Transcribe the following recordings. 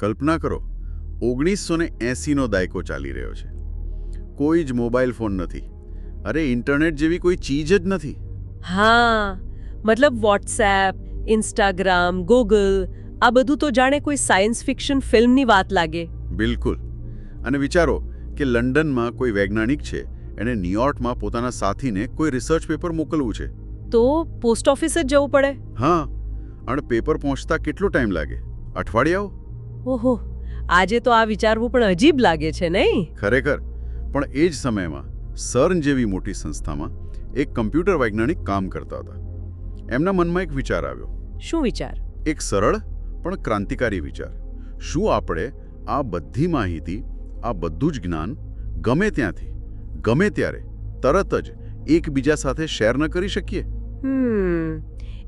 કલ્પના કરો ઓગણીસો ને એંસીનો દાયકો ચાલી રહ્યો છે. કોઈ જ મોબાઈલ ફોન નથી. અરે ઇન્ટરનેટ જેવી કોઈ ચીજ જ નથી. હા મતલબ વોટ્સએપ ઇન્સ્ટાગ્રામ ગૂગલ આ બધું તો જાણે કોઈ સાયન્સ ફિક્શન ફિલ્મની વાત લાગે. બિલકુલ. અને વિચારો કે લંડનમાં કોઈ વૈજ્ઞાનિક છે એણે ન્યુયોર્કમાં પોતાના સાથીને કોઈ રિસર્ચ પેપર મોકલવું છે. તો પોસ્ટ ઓફિસ જ જવું પડે? હા અને પેપર પહોંચતા કેટલો ટાઈમ લાગે? અઠવાડિયાઓ? ઓહો આજે તો આ વિચારવું પણ અજીબ લાગે છે નહીં? ખરેખર. પણ એ જ સમયમાં સર્ન જેવી મોટી સંસ્થામાં એક કમ્પ્યુટર વૈજ્ઞાનિક કામ કરતા હતા. એમના મનમાં એક વિચાર આવ્યો. શું વિચાર? એક સરળ પણ ક્રાંતિકારી વિચાર. શું આપણે આ બધી માહિતી આ બધું જ જ્ઞાન ગમે ત્યાંથી ગમે ત્યારે તરત જ એકબીજા સાથે શેર ન કરી શકીએ? હમ.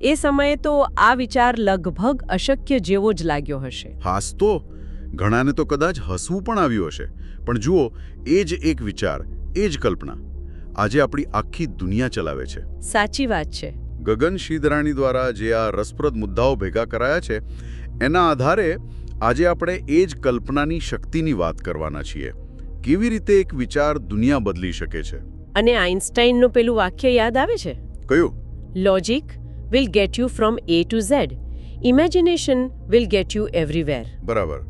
એ સમયે તો આ વિચાર લગભગ અશક્ય જેવો જ લાગ્યો હશે. હાસ તો ઘણાને તો કદાચ હસવું પણ આવ્યું હશે. પણ જુઓ એ જ એક વિચાર એ જ કલ્પના આજે આપણી આખી દુનિયા ચલાવે છે. સાચી વાત છે. ગગન શીદરાણી દ્વારા જે આ રસપ્રદ મુદ્દાઓ ભેગા કરાયા છે એના આધારે આજે આપણે એ જ કલ્પનાની શક્તિની વાત કરવાના છીએ. કેવી રીતે એક વિચાર દુનિયા બદલી શકે છે? અને આઇન્સ્ટાઈનનું પેલું વાક્ય યાદ આવે છે? કયું? Logic will get you from A to Z imagination will get you everywhere બરાબર.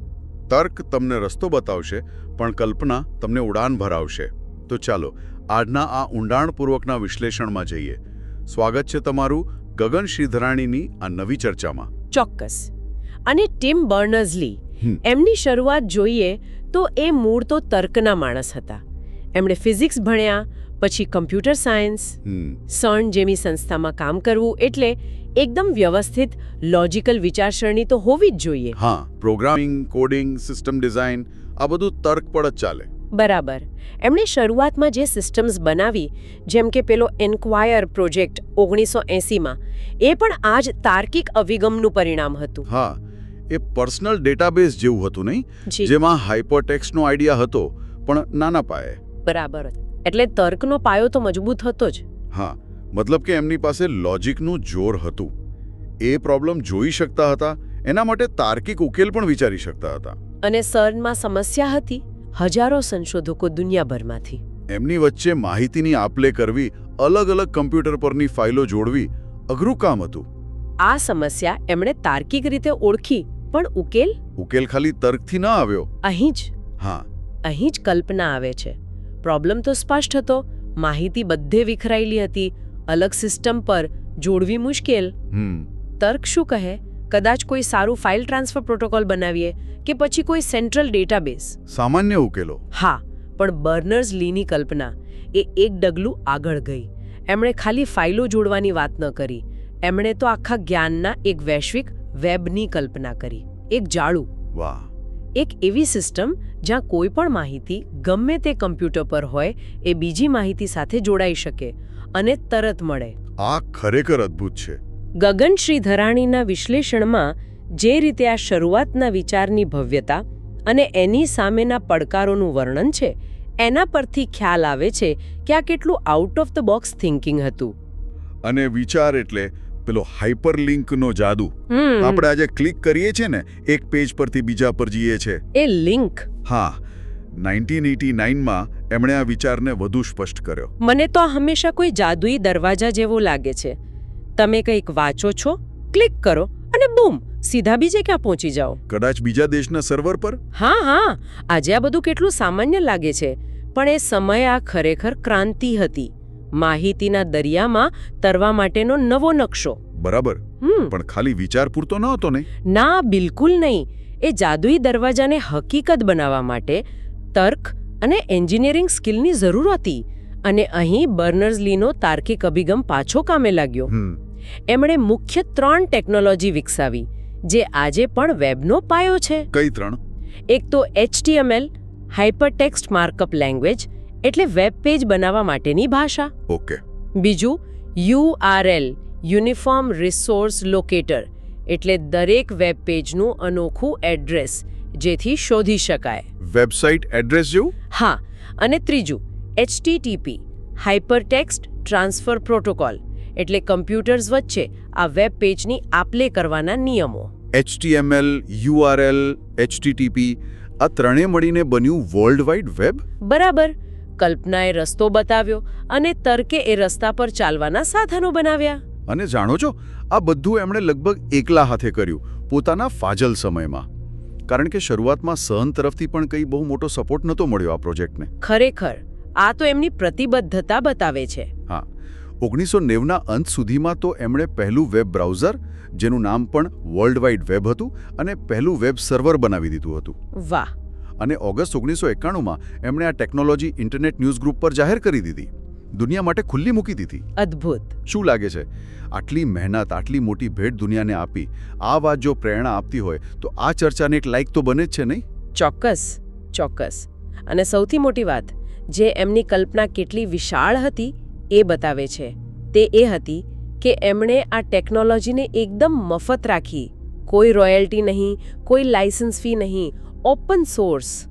તર્ક તમને રસ્તો બતાવશે પણ કલ્પના તમને ઉડાન ભરાવશે. તો ચાલો આજના આ ઊંડાણપૂર્વકના વિશ્લેષણમાં જઈએ. સ્વાગત છે તમારું ગગન શ્રીધરાણીની આ નવી ચર્ચામાં. ચોક્કસ. અને ટીમ બર્નર્સલી. એમની શરૂઆત જોઈએ તો એ મૂળ તો તર્કના માણસ હતા. એમણે ફિઝિક્સ ભણ્યા પછી કમ્પ્યુટર સાયન્સ સર્ન જેવી સંસ્થામાં કામ કરવું એટલે એકદમ વ્યવસ્થિત લોજિકલ વિચારસરણી તો હોવી જ જોઈએ. હા પ્રોગ્રામિંગ કોડિંગ સિસ્ટમ ડિઝાઇન આ બધું તર્ક પર જ ચાલે. બરાબર. એમણે શરૂઆતમાં જે સિસ્ટમ્સ બનાવી જેમ કે પેલો એન્ક્વાયર પ્રોજેક્ટ ઓગણીસો એંસીમાં એ પણ આ જ તાર્કિક અભિગમનું પરિણામ હતું. હા એ પર્સનલ ડેટાબેઝ જેવું હતું નહીં? જેમાં હાઇપરટેક્સનો આઈડિયા હતો પણ નાના પાયે. બરાબર. એટલે તર્કનો પાયો તો મજબૂત હતો જ. હા મતલબ કે એમની પાસે લોજિકનું જોર હતું. એ પ્રોબ્લેમ જોઈ શકતા હતા એના માટે તાર્કિક ઉકેલ પણ વિચારી શકતા હતા. અને સર્નમાં સમસ્યા હતી હજારો સંશોધકો દુનિયાભરમાંથી. એમની વચ્ચે માહિતીની આપલે કરવી અલગ અલગ કમ્પ્યુટર પરની ફાઇલો જોડવી અઘરું કામ હતું. આ સમસ્યા એમણે તાર્કિક રીતે ઓળખી પણ ઉકેલ? ઉકેલ ખાલી તર્કથી ન આવ્યો. અહીં જ. હા. અહીં જ કલ્પના આવે છે. પ્રોબ્લેમ તો સ્પષ્ટ હતો. માહિતી બધે વિખરાયેલી હતી. અલગ સિસ્ટમ પર જોડવી મુશ્કેલ. તર્ક શું કહે? કદાચ કોઈ સારું ફાઇલ ટ્રાન્સફર પ્રોટોકોલ બનાવીએ કે પછી કોઈ સેન્ટ્રલ ડેટાબેઝ. સામાન્ય ઉકેલો. હા પણ બર્નર્સ લીની કલ્પના. એ એક ડગલું આગળ ગઈ. એમણે ખાલી ફાઇલો જોડવાની વાત ન કરી. એમણે તો આખા જ્ઞાનના એક વૈશ્વિક વેબની કલ્પના કરી. એક જાળું વાહ. એક એવી સિસ્ટમ જ્યાં કોઈ પણ માહિતી ગમે તે કમ્પ્યુટર પર હોય એ બીજી માહિતી સાથે જોડાઈ શકે અને તરત મળે. આ ખરેખર અદ્ભુત છે. ગગન શ્રી ધરાણીના વિશ્લેષણમાં જે રીતે આ શરૂઆતના વિચારની ભવ્યતા અને એની સામેના પડકારોનું વર્ણન છે એના પરથી ખ્યાલ આવે છે કે આ કેટલું out of the box thinking હતું. અને વિચાર એટલે પેલો હાઇપરલિંકનો જાદુ. આપણે આજે ક્લિક કરીએ છીએ ને એક પેજ પરથી બીજા પર જઈએ છે એ લિંક. હા 1989 માં એમણે આ વિચારને વધુ સ્પષ્ટ કર્યો. મને તો આ હંમેશા કોઈ જાદુઈ દરવાજા જેવો લાગે છે. તમે કંઈક વાંચો છો ક્લિક કરો અને બૂમ સીધા બીજે ક્યાં પહોંચી જાઓ? કદાચ બીજા દેશના સર્વર પર? હા હા. આજે આ બધું કેટલું સામાન્ય લાગે છે. પણ એ સમય આ ખરેખર ક્રાંતિ હતી. માહિતીના દરિયામાં તરવા માટેનો નવો નકશો. બરાબર. પણ ખાલી વિચાર પૂરતો ન હતો ને? ના બિલકુલ નહીં. એ જાદુઈ દરવાજાને હકીકત બનાવવા માટે તર્ક અને એન્જિનિયરિંગ સ્કિલની જરૂર હતી અને અહીં બર્નર્સલીનો તાર્કિક અભિગમ પાછો કામે લાગ્યો. એમણે મુખ્ય ત્રણ ટેકનોલોજી વિકસાવી જે આજે પણ વેબનો પાયો છે. કઈ ત્રણ? એક તો એચટીએમએલ હાઇપરટેક્સ્ટ માર્કઅપ લેંગ્વેજ એટલે વેબ પેજ બનાવવા માટેની ભાષા. ઓકે. બીજું URL યુનિફોર્મ રિસોર્સ લોકેટર એટલે દરેક વેબ પેજનું અનોખું એડ્રેસ જેથી શોધી શકાય. વેબસાઇટ એડ્રેસ જેવું? હા અને ત્રીજું HTTP હાઇપરટેક્સ્ટ ટ્રાન્સફર પ્રોટોકોલ એટલે કમ્પ્યુટર્સ વચ્ચે આ વેબ પેજની આપલે કરવાના નિયમો. એચટીએમએલ યુઆરએલ HTTP આ ત્રણે મળીને બન્યું વર્લ્ડ વાઇડ વેબ બરાબર. કલ્પનાએ રસ્તો બતાવ્યો અને તર્કે એ રસ્તા પર ચાલવાના સાધનો બનાવ્યા. અને જાણો છો આ બધું એમણે લગભગ એકલા હાથે કર્યું પોતાના ફાજલ સમયમાં. કારણ કે શરૂઆતમાં સહન તરફથી પણ કંઈ બહુ મોટો સપોર્ટ નહોતો મળ્યો આ પ્રોજેક્ટને. ખરેખર આ તો એમની પ્રતિબદ્ધતા બતાવે છે. હા ઓગણીસો નેવના અંત સુધીમાં તો એમણે પહેલું વેબ બ્રાઉઝર જેનું નામ પણ વર્લ્ડ વાઇડ વેબ હતું અને પહેલું વેબ સર્વર બનાવી દીધું હતું. વાહ અને ઓગસ્ટ ઓગણીસો એકાણુંમાં એમણે આ ટેકનોલોજી ઇન્ટરનેટ ન્યૂઝ ગ્રુપ પર જાહેર કરી દીધી. દુનિયા માટે ખુલ્લી મૂકી દીધી. અદ્ભુત. શું લાગે છે? આટલી મહેનત આટલી મોટી ભેટ દુનિયાને આપી આ વાત જો પ્રેરણા આપતી હોય તો આ ચર્ચાને એક લાયક તો બને જ છે નહીં? ચોક્કસ ચોક્કસ. અને સૌથી મોટી વાત જે એમની કલ્પના કેટલી વિશાળ હતી એ બતાવે છે. તે એ હતી કે એમણે આ ટેકનોલોજીને એકદમ મફત રાખી. કોઈ રોયલ્ટી નહીં કોઈ લાયસન્સ ફી નહીં ઓપન સોર્સ.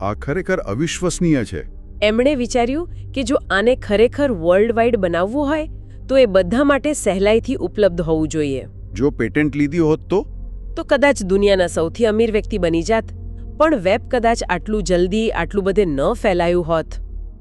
આ ખરેખર અવિશ્વસનીય છે. એમણે વિચાર્યું કે જો આને ખરેખર વર્લ્ડ વાઇડ બનાવવું હોય તો એ બધા માટે સહેલાઈથી ઉપલબ્ધ હોવું જોઈએ. જો પેટન્ટ લીધી હોત તો? તો કદાચ દુનિયાના સૌથી અમીર વ્યક્તિ બની જાત પણ વેબ કદાચ આટલું જલ્દી આટલું બધે ન ફેલાયું હોત.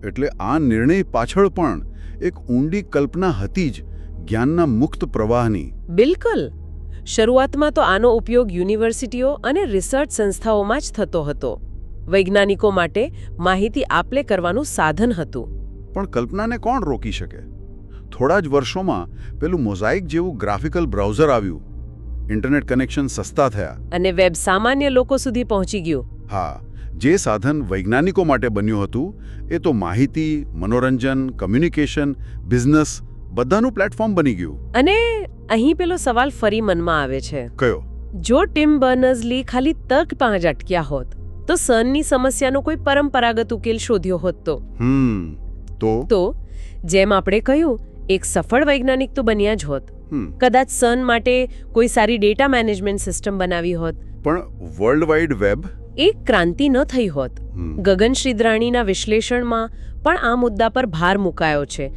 એટલે આ નિર્ણય પાછળ પણ એક ઊંડી કલ્પના હતી જ જ્ઞાનના મુક્ત પ્રવાહની. બિલકુલ. શરૂઆતમાં તો આનો ઉપયોગ યુનિવર્સિટીઓ અને રિસર્ચ સંસ્થાઓમાં જ થતો હતો. વૈજ્ઞાનિકો માટે માહિતી આપલે કરવાનું સાધન હતું. પણ કલ્પનાને કોણ રોકી શકે? થોડા જ વર્ષોમાં પેલું મોઝાઇક જેવું ગ્રાફિકલ બ્રાઉઝર આવ્યું. ઇન્ટરનેટ કનેક્શન સસ્તા થયા. અને વેબ સામાન્ય લોકો સુધી પહોંચી ગયું. હા જે સાધન વૈજ્ઞાનિકો માટે બન્યું હતું એ તો માહિતી મનોરંજન કમ્યુનિકેશન બિઝનેસ બધાનું પ્લેટફોર્મ બની ગયું. અને અહીં પેલો સવાલ ફરી મનમાં આવે છે. કયો? જો ટીમ બર્નર્સ-લી ખાલી તર્ક પાંચ અટક્યા હોત તો સનની સમસ્યાનો કોઈ પરંપરાગત ઉકેલ શોધ્યો હોત તો? તો? તો જેમ આપણે કહ્યું એક સફળ વૈજ્ઞાનિક તો બન્યા જ હોત. કદાચ સન માટે કોઈ સારી ડેટા મેનેજમેન્ટ સિસ્ટમ બનાવી હોત. પણ વર્લ્ડ વાઇડ વેબ? એક ક્રાંતિ ન થઈ હોત. ગગન શ્રીદ્રાણીના વિશ્લેષણમાં પણ આ મુદ્દા પર ભાર મુકાયો છે.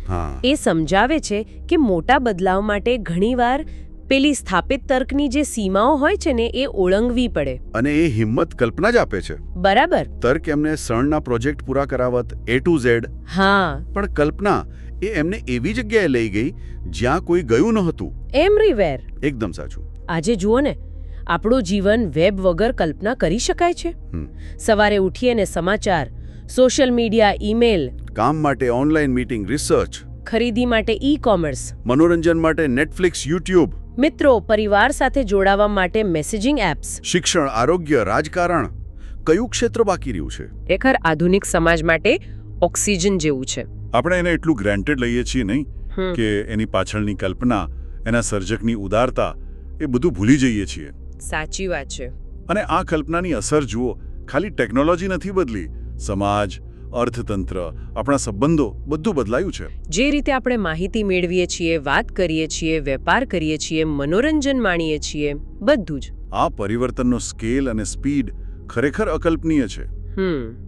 એ સમજાવે છે કે મોટા બદલાવ માટે ઘણીવાર પેલી સ્થાપિત તર્કની જે સીમાઓ હોય છે ને એ ઓળંગવી પડે. અને એ હિંમત કલ્પના જ આપે છે. બરાબર. તર્ક એમને સણના પ્રોજેક્ટ પૂરા કરાવત એ ટુ ઝેડ હા. પણ કલ્પના એ એમને એવી જગ્યાએ લઈ ગઈ જ્યાં કોઈ ગયું નહોતું એમરીવેર એકદમ સાચું. આજે જુઓ ને આપણું જીવન વેબ વગર કલ્પના કરી શકાય છે. સવારે ઉઠીએ ને સમાચાર સોશિયલ મીડિયા ઈમેલ કામ માટે ઓનલાઈન મીટિંગ રિસર્ચ ખરીદી માટે ઈ કોમર્સ મનોરંજન માટે નેટફ્લિક્સ યુટ્યુબ મિત્રો પરિવાર સાથે જોડાવા માટે મેસેજિંગ એપ્સ. શિક્ષણ આરોગ્ય રાજકારણ કયું ક્ષેત્ર બાકી રહ્યું છે? ખરેખર આધુનિક સમાજ માટે ઓક્સિજન જેવું છે. આપણે એને એટલું ગ્રાન્ટેડ લઈએ છીએ નહીં કે એની પાછળની કલ્પના એના સર્જકની ઉદારતા એ બધું ભૂલી જઈએ છીએ. સાચી વાત છે. અને આ કલ્પનાની અસર જુઓ ખાલી ટેકનોલોજી નથી બદલી સમાજ અર્થતંત્ર આપણા સંબંધો બધું બદલાયું છે. જે રીતે આપણે માહિતી મેળવીએ છીએ વાત કરીએ છીએ વેપાર કરીએ છીએ મનોરંજન માણીએ છીએ બધું જ. આ પરિવર્તનનો સ્કેલ અને સ્પીડ ખરેખર અકલ્પનીય છે. હમ.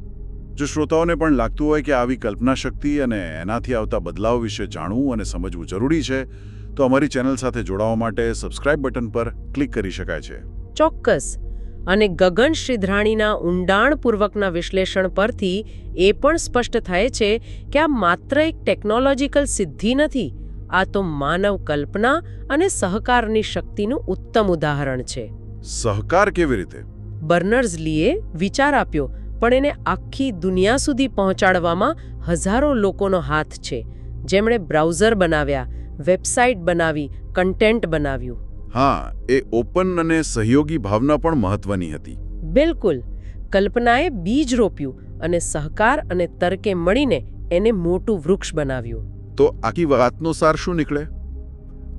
જો શ્રોતાઓને પણ લાગતું હોય કે આવી કલ્પના શક્તિ અને એનાથી આવતા બદલાવ વિશે જાણવું અને સમજવું જરૂરી છે તો અમારી ચેનલ સાથે જોડાવા માટે સબસ્ક્રાઇબ બટન પર ક્લિક કરી શકાય છે. ચોક્કસ. અને ગગન શિધરાણીના ઊંડાણપૂર્વકના વિશ્લેષણ પરથી એ પણ સ્પષ્ટ થાય છે કે આ માત્ર એક ટેકનોલોજીકલ સિદ્ધિ નથી આ તો માનવ કલ્પના અને સહકારની શક્તિનું ઉત્તમ ઉદાહરણ છે. સહકાર કેવી રીતે? બર્નર્સ લીએ વિચાર આપ્યો પણ એને આખી દુનિયા સુધી પહોંચાડવામાં હજારો લોકોનો હાથ છે. જેમણે બ્રાઉઝર બનાવ્યા વેબસાઇટ બનાવી કન્ટેન્ટ બનાવ્યું. હા એ ઓપન અને સહયોગી ભાવના પણ મહત્વની હતી. બિલકુલ. કલ્પનાએ બીજ રોપ્યું અને સહકાર અને તર્કે મળીને એને મોટું વૃક્ષ બનાવ્યું. તો આખી વાતનો સાર શું નીકળે?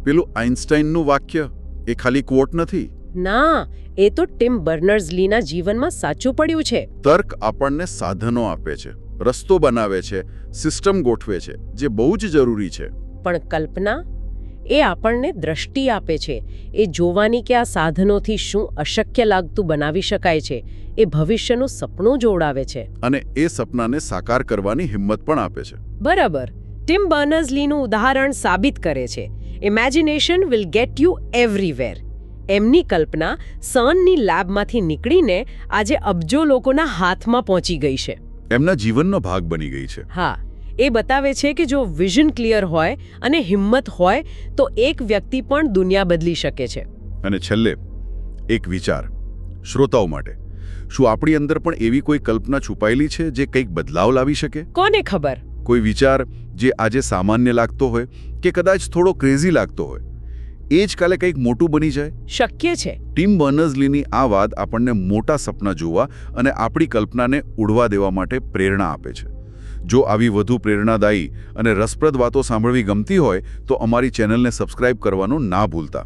પેલું આઇન્સ્ટાઈનનું વાક્ય એ ખાલી કોટ નથી. ના એ તો ટીમ બર્નર્સ લીના જીવનમાં સાચું પડ્યું છે. તર્ક આપણને સાધનો આપે છે રસ્તો બનાવે છે સિસ્ટમ ગોઠવે છે જે બહુ જ જરૂરી છે. પણ કલ્પના એ આપણને દ્રષ્ટિ આપે છે. એ જોવાની કે આ સાધનોથી શું અશક્ય લાગતું બનાવી શકાય છે. એ ભવિષ્યનું સપનું જોડાવે છે. અને એ સપનાને સાકાર કરવાની હિંમત પણ આપે છે. બરાબર. ટિમ બર્નર્સ લીનું ઉદાહરણ સાબિત કરે છે. Imagination will get you everywhere એમની કલ્પના સનની લેબમાંથી નીકળીને આજે અબજો લોકોના હાથમાં પહોંચી ગઈ છે. એમના જીવનનો ભાગ બની ગઈ છે. હા. એ બતાવે છે કે જો વિઝન ક્લિયર હોય અને હિંમત હોય તો એક વ્યક્તિ પણ દુનિયા બદલી શકે છે. અને છેલ્લે એક વિચાર શ્રોતાઓ માટે. શું આપણી અંદર પણ એવી કોઈ કલ્પના છુપાયેલી છે જે કંઈક બદલાવ લાવી શકે? કોને ખબર? કોઈ વિચાર જે આજે સામાન્ય લાગતો હોય કે કદાચ થોડો ક્રેઝી લાગતો હોય. એ જ કાલે કંઈક મોટું બની જાય? શક્ય છે. ટીમ બર્નર્સલીની આ વાત આપણને મોટા સપના જોવા અને આપણી કલ્પનાને ઉડવા દેવા માટે પ્રેરણા આપે છે. જો આવી વધુ પ્રેરણાદાયી અને રસપ્રદ વાતો સાંભળવી ગમતી હોય તો અમારી ચેનલને સબસ્ક્રાઇબ કરવાનું ના ભૂલતા.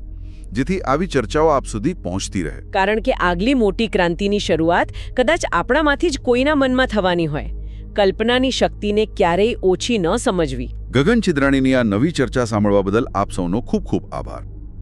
જેથી આવી ચર્ચાઓ આપ સુધી પહોંચતી રહે. કારણ કે આગલી મોટી ક્રાંતિની શરૂઆત કદાચ આપણામાંથી જ કોઈના મનમાં થવાની હોય. કલ્પનાની શક્તિને ક્યારેય ઓછી ન સમજવી. ગગન છિદ્રાણીની આ નવી ચર્ચા સાંભળવા બદલ આપ સૌનો ખૂબ ખૂબ આભાર.